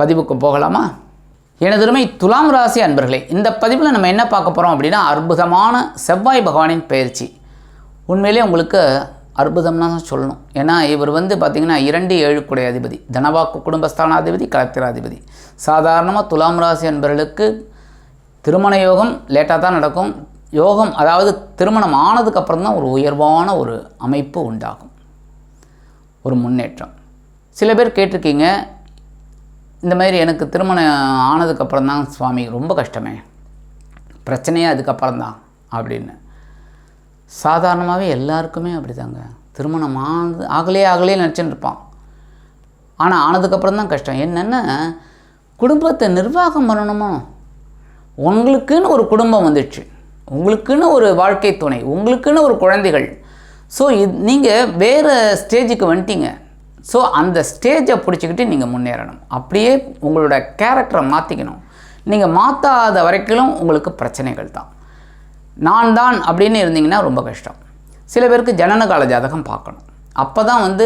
பதிவுக்கு போகலாமா? எனதுமை துலாம் ராசி அன்பர்களே இந்த பதிவில் நம்ம என்ன பார்க்க போகிறோம் அப்படின்னா அற்புதமான செவ்வாய் பகவானின் பயிற்சி. உண்மையிலே உங்களுக்கு அற்புதம்னா தான் சொல்லணும். ஏன்னா இவர் வந்து பார்த்திங்கன்னா இரண்டு ஏழுக்குடைய அதிபதி தனவாக்கு குடும்பஸ்தானாதிபதி கலத்திராதிபதி சாதாரணமாக துலாம் ராசி அன்பர்களுக்கு திருமண யோகம் லேட்டாக தான் நடக்கும். யோகம் அதாவது திருமணம் ஆனதுக்கப்புறம் தான் ஒரு உயர்வான ஒரு அமைப்பு உண்டாகும். ஒரு முன்னேற்றம். சில பேர் கேட்டிருக்கீங்க இந்த மாதிரி எனக்கு திருமணம் ஆனதுக்கப்புறம் தான் சுவாமி ரொம்ப கஷ்டமே. பிரச்சனையே அதுக்கப்புறம் தான் அப்படின்னு. சாதாரணமாகவே எல்லாருக்குமே அப்படிதாங்க. திருமணம் ஆனது ஆகலே ஆகலே நினச்சின்னு இருப்பான். ஆனால் ஆனதுக்கப்புறம் தான் கஷ்டம். என்னென்னா குடும்பத்தை நிர்வாகம் பண்ணணுமோ? உங்களுக்குன்னு ஒரு குடும்பம் வந்துடுச்சு உங்களுக்குன்னு ஒரு வாழ்க்கை துணை. உங்களுக்குன்னு ஒரு குழந்தைகள். ஸோ இது நீங்கள் வேறு ஸ்டேஜுக்கு வந்துட்டீங்க. ஸோ அந்த ஸ்டேஜை பிடிச்சிக்கிட்டு நீங்கள் முன்னேறணும். அப்படியே உங்களோட கேரக்டரை மாற்றிக்கணும் நீங்கள் மாற்றாத வரைக்கும் உங்களுக்கு பிரச்சனைகள் தான். நான் தான் அப்படின்னு இருந்தீங்கன்னா ரொம்ப கஷ்டம். சில பேருக்கு ஜனனகால ஜாதகம் பார்க்கணும். அப்போ தான் வந்து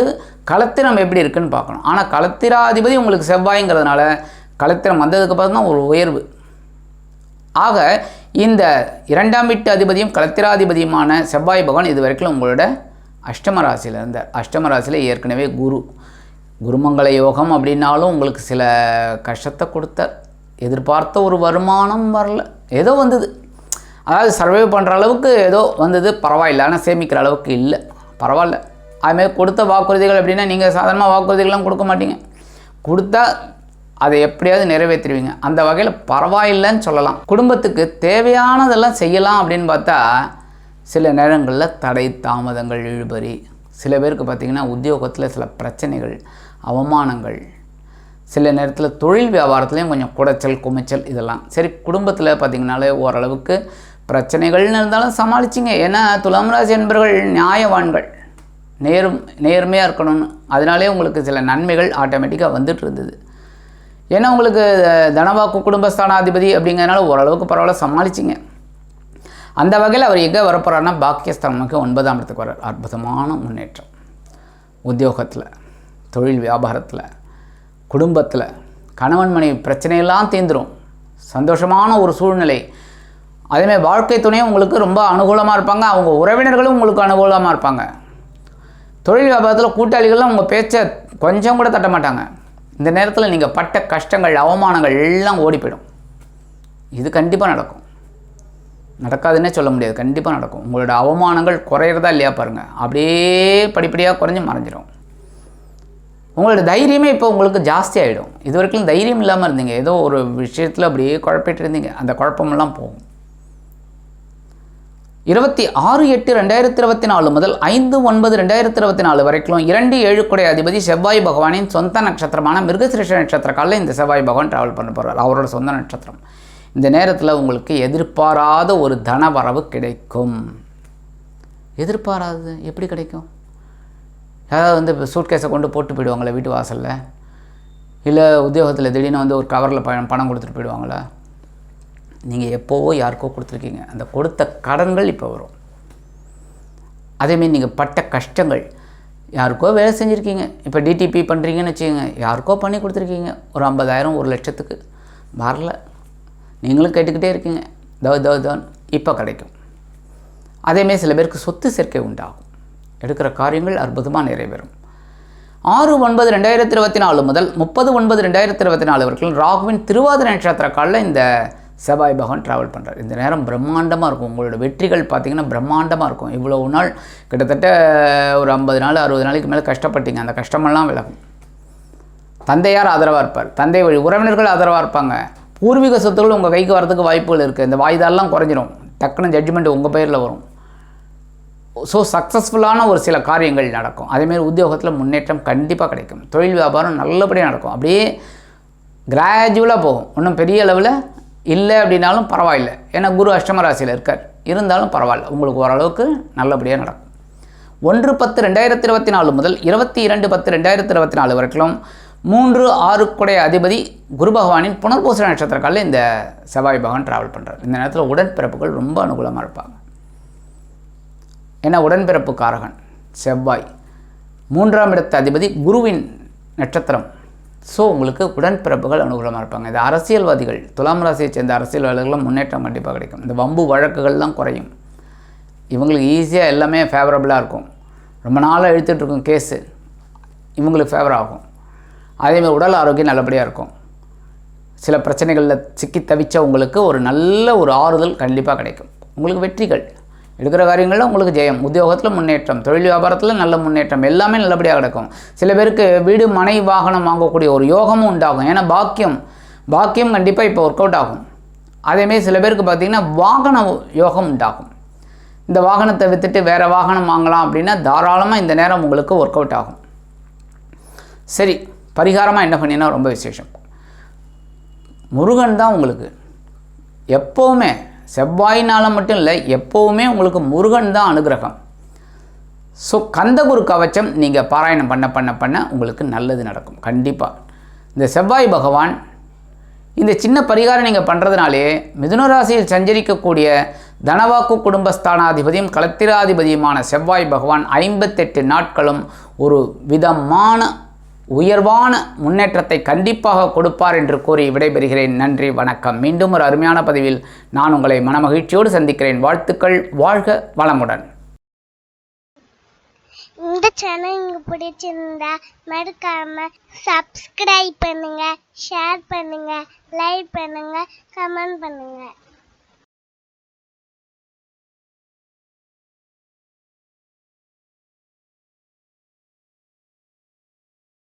களத்திரம் எப்படி இருக்குன்னு பார்க்கணும். ஆனால் களத்திராதிபதி உங்களுக்கு செவ்வாய்ங்கிறதுனால களத்திரம் வந்ததுக்கப்புறம் தான் ஒரு உயர்வு. ஆக இந்த இரண்டாம் வீட்டு அதிபதியும் களத்திராதிபதியுமான செவ்வாய் பகவான் இது வரைக்கும் உங்களோட அஷ்டம ராசியில் இருந்தார் அஷ்டம ராசியில் ஏற்கனவே குரு. குருமங்கள யோகம் அப்படின்னாலும் உங்களுக்கு சில கஷ்டத்தை கொடுத்தார் எதிர்பார்த்த ஒரு வருமானம் வரல. ஏதோ வந்தது. அதாவது சர்வே பண்ணுற அளவுக்கு ஏதோ வந்தது. பரவாயில்ல. ஆனால் சேமிக்கிற அளவுக்கு இல்லை. பரவாயில்ல. அதுமாதிரி கொடுத்த வாக்குறுதிகள் அப்படின்னா நீங்கள் சாதாரணமாக வாக்குறுதிகள்லாம் கொடுக்க மாட்டீங்க. கொடுத்தா அதை எப்படியாவது நிறைவேற்றிடுவீங்க. அந்த வகையில் பரவாயில்லைன்னு சொல்லலாம். குடும்பத்துக்கு தேவையானதெல்லாம் செய்யலாம் அப்படின்னு பார்த்தா சில நேரங்களில் தடை தாமதங்கள் இழுபறி. சில பேருக்கு பார்த்திங்கன்னா உத்தியோகத்தில் சில பிரச்சனைகள் அவமானங்கள். சில நேரத்தில் தொழில் வியாபாரத்துலேயும் கொஞ்சம் குடைச்சல் குமைச்சல் இதெல்லாம். சரி குடும்பத்தில் பார்த்திங்கனாலே ஓரளவுக்கு பிரச்சனைகள்னு இருந்தாலும் சமாளிச்சிங்க. ஏன்னா துலாம் ராசி என்பவர்கள் நியாயவான்கள். நேரும் நேர்மையாக இருக்கணும்னு. அதனாலே உங்களுக்கு சில நன்மைகள் ஆட்டோமேட்டிக்காக வந்துட்டு இருந்தது. ஏன்னா உங்களுக்கு தனவாக்கு குடும்பஸ்தானாதிபதி அப்படிங்கிறதுனால ஓரளவுக்கு பரவாயில்ல சமாளிச்சிங்க. அந்த வகையில் அவர் எங்கே வரப்போகிறாருன்னா பாக்கியஸ்தானமுக்கு ஒன்பதாம் இடத்துக்கு வர்றார். அற்புதமான முன்னேற்றம். உத்தியோகத்தில் தொழில் வியாபாரத்தில் குடும்பத்தில் கணவன் மனைவி பிரச்சனையெல்லாம் தீர்ந்துடும் சந்தோஷமான ஒரு சூழ்நிலை. அதேமாதிரி வாழ்க்கை துணையும் உங்களுக்கு ரொம்ப அனுகூலமாக இருப்பாங்க. அவங்க உறவினர்களும் உங்களுக்கு அனுகூலமாக இருப்பாங்க. தொழில் வியாபாரத்தில் கூட்டாளிகள்லாம் உங்கள் பேச்சை கொஞ்சம் கூட தட்ட மாட்டாங்க. இந்த நேரத்தில் நீங்கள் பட்ட கஷ்டங்கள் அவமானங்கள் எல்லாம் ஓடி போயிடும். இது கண்டிப்பாக நடக்கும். நடக்காதுன்னே சொல்ல முடியாது. கண்டிப்பாக நடக்கும். உங்களோட அவமானங்கள் குறையிறதா இல்லையா பாருங்கள் அப்படியே படிப்படியாக குறைஞ்சி மறைஞ்சிடும் உங்களோட தைரியமே இப்போ உங்களுக்கு ஜாஸ்தி ஆகிடும் இது வரைக்கும் தைரியம் இல்லாமல் இருந்தீங்க. ஏதோ ஒரு விஷயத்தில் அப்படியே குழப்பிட்டு இருந்தீங்க. அந்த குழப்பமெல்லாம் போகும். இருபத்தி ஆறு எட்டு ரெண்டாயிரத்தி இருபத்தி நாலு முதல் ஐந்து ஒன்பது ரெண்டாயிரத்தி இருபத்தி நாலு வரைக்கும் இரண்டு ஏழு குடை அதிபதி செவ்வாய் பகவானின் சொந்த நட்சத்திரமான மிருகசிரேஷ நட்சத்திர காலில் இந்த செவ்வாய் பகவான் ட்ராவல் பண்ண போகிறார் அவரோட சொந்த நட்சத்திரம். இந்த நேரத்தில் உங்களுக்கு எதிர்பாராத ஒரு தனவரவு கிடைக்கும். எதிர்பாராதது எப்படி கிடைக்கும்? யாராவது வந்து இப்போ சூட்கேஸை கொண்டு போட்டு போயிடுவாங்களே வீட்டு வாசலில்? இல்லை உத்தியோகத்தில் திடீர்னு வந்து ஒரு கவரில் ப பணம் கொடுத்துட்டு போயிடுவாங்களா? நீங்கள் எப்போவோ யாருக்கோ கொடுத்துருக்கீங்க. அந்த கொடுத்த கடன்கள் இப்போ வரும். அதேமாரி நீங்கள் பட்ட கஷ்டங்கள் யாருக்கோ வேலை செஞ்சுருக்கீங்க. இப்போ டிடிபி பண்ணுறீங்கன்னு வச்சுக்கோங்க. யாருக்கோ பண்ணி கொடுத்துருக்கீங்க. ஒரு ஐம்பதாயிரம் ஒரு லட்சத்துக்கு. வரல. நீங்களும் கேட்டுக்கிட்டே இருக்கீங்க. தோ தோ தோன் இப்போ கிடைக்கும். அதேமாரி சில பேருக்கு சொத்து சேர்க்கை உண்டாகும். எடுக்கிற காரியங்கள் அற்புதமாக நிறைவேறும். ஆறு ஒன்பது ரெண்டாயிரத்தி இருபத்தி நாலு முதல் முப்பது ஒன்பது ரெண்டாயிரத்தி இருபத்தி நாலு வரைக்கும் ராகுவின் திருவாதிர நட்சத்திர காலில் இந்த செவ்வாய் பகவான் ட்ராவல் பண்ணுறார் இந்த நேரம் பிரம்மாண்டமாக இருக்கும். உங்களோட வெற்றிகள் பார்த்தீங்கன்னா பிரம்மாண்டமாக இருக்கும். இவ்வளோ நாள் கிட்டத்தட்ட ஒரு ஐம்பது நாள் அறுபது நாளைக்கு மேலே கஷ்டப்பட்டீங்க. அந்த கஷ்டமெல்லாம் விலகும். தந்தையார் ஆதரவாக இருப்பார். தந்தை வழி உறவினர்கள் ஆதரவாக இருப்பாங்க. பூர்வீக சொத்துக்கள் உங்கள் கைக்கு வரதுக்கு வாய்ப்புகள் இருக்குது இந்த வாய்தாலாம் குறைஞ்சிரும். டக்குன்னு ஜட்ஜ்மெண்ட் உங்கள் பேரில் வரும். ஸோ சக்ஸஸ்ஃபுல்லான ஒரு சில காரியங்கள் நடக்கும். அதேமாரி உத்தியோகத்தில் முன்னேற்றம் கண்டிப்பாக கிடைக்கும். தொழில் வியாபாரம் நல்லபடியாக நடக்கும். அப்படியே கிராஜுவலாக போகும். ஒன்றும் பெரிய அளவில் இல்லை அப்படின்னாலும் பரவாயில்லை. ஏன்னா குரு அஷ்டம ராசியில் இருக்கார். இருந்தாலும் பரவாயில்ல. உங்களுக்கு ஓரளவுக்கு நல்லபடியாக நடக்கும். ஒன்று பத்து ரெண்டாயிரத்தி இருபத்தி நாலு முதல் இருபத்தி இரண்டு பத்து ரெண்டாயிரத்தி இருபத்தி நாலு வரைக்கும் மூன்று ஆறுக்குடைய அதிபதி குரு பகவானின் புனர்பூச நட்சத்திர காலில் இந்த செவ்வாய் பகவான் ட்ராவல் பண்ணுறார் இந்த நேரத்தில் உடன்பிறப்புகள் ரொம்ப அனுகூலமாக இருப்பாங்க. ஏன்னா உடன்பிறப்பு காரகன் செவ்வாய். மூன்றாம் இடத்து அதிபதி குருவின் நட்சத்திரம். ஸோ உங்களுக்கு உடன்பிறப்புகள் அனுகூலமாக இருப்பாங்க. இந்த அரசியல்வாதிகள் துலாம் ராசியை சேர்ந்த அரசியல்வாதிகளும் முன்னேற்றம் கண்டிப்பாக கிடைக்கும். இந்த வம்பு வழக்குகள்லாம் குறையும். இவங்களுக்கு ஈஸியாக எல்லாமே ஃபேவரபுளாக இருக்கும். ரொம்ப நாளாக இழுத்துட்டு இருக்கும் கேஸு இவங்களுக்கு ஃபேவர் ஆகும். அதேமாதிரி உடல் ஆரோக்கியம் நல்லபடியாக இருக்கும். சில பிரச்சனைகளில் சிக்கி தவிச்ச உங்களுக்கு ஒரு நல்ல ஒரு ஆறுதல் கண்டிப்பாக கிடைக்கும். உங்களுக்கு வெற்றிகள். எடுக்கிற காரியங்களில் உங்களுக்கு ஜெயம். உத்தியோகத்தில் முன்னேற்றம். தொழில் வியாபாரத்தில் நல்ல முன்னேற்றம். எல்லாமே நல்லபடியாக கிடைக்கும். சில பேருக்கு வீடு மனை வாகனம் வாங்கக்கூடிய ஒரு யோகமும் உண்டாகும். ஏன்னா பாக்கியம். பாக்கியம் கண்டிப்பாக இப்போ ஒர்க் அவுட் ஆகும். அதேமாரி சில பேருக்கு பார்த்திங்கன்னா வாகன யோகம் உண்டாகும். இந்த வாகனத்தை விற்றுட்டு வேறு வாகனம் வாங்கலாம் அப்படின்னா தாராளமாக இந்த நேரம் உங்களுக்கு ஒர்க் அவுட் ஆகும். சரி பரிகாரமாக என்ன பண்ணினா ரொம்ப விசேஷம். முருகன் தான் உங்களுக்கு. எப்போவுமே செவ்வாயினால் மட்டும் இல்லை எப்போவுமே உங்களுக்கு முருகன் தான் அனுகிரகம். ஸோ கந்தகுரு கவச்சம் நீங்கள் பாராயணம் பண்ண பண்ண பண்ண உங்களுக்கு நல்லது நடக்கும். கண்டிப்பாக இந்த செவ்வாய் பகவான் இந்த சின்ன பரிகாரம் நீங்கள் பண்ணுறதுனாலே மிதுன ராசியில் சஞ்சரிக்கக்கூடிய தனவாக்கு குடும்பஸ்தானாதிபதியும் கலத்திராதிபதியுமான செவ்வாய் பகவான் ஐம்பத்தெட்டு நாட்களும் ஒரு விதமான உயர்வான முன்னேற்றத்தை கண்டிப்பாக கொடுப்பார் என்று கூறி விடைபெறுகிறேன். நன்றி வணக்கம். மீண்டும் ஒரு அருமையான பதிவில் நான் உங்களை மனமகிழ்ச்சியோடு சந்திக்கிறேன். வாழ்த்துக்கள் வாழ்க வளமுடன். இந்த சேனல் உங்களுக்கு பிடிச்சிருந்தா மறக்காம சப்ஸ்கிரைப் பண்ணுங்க ஷேர் பண்ணுங்க லைக் பண்ணுங்க கமெண்ட் பண்ணுங்க.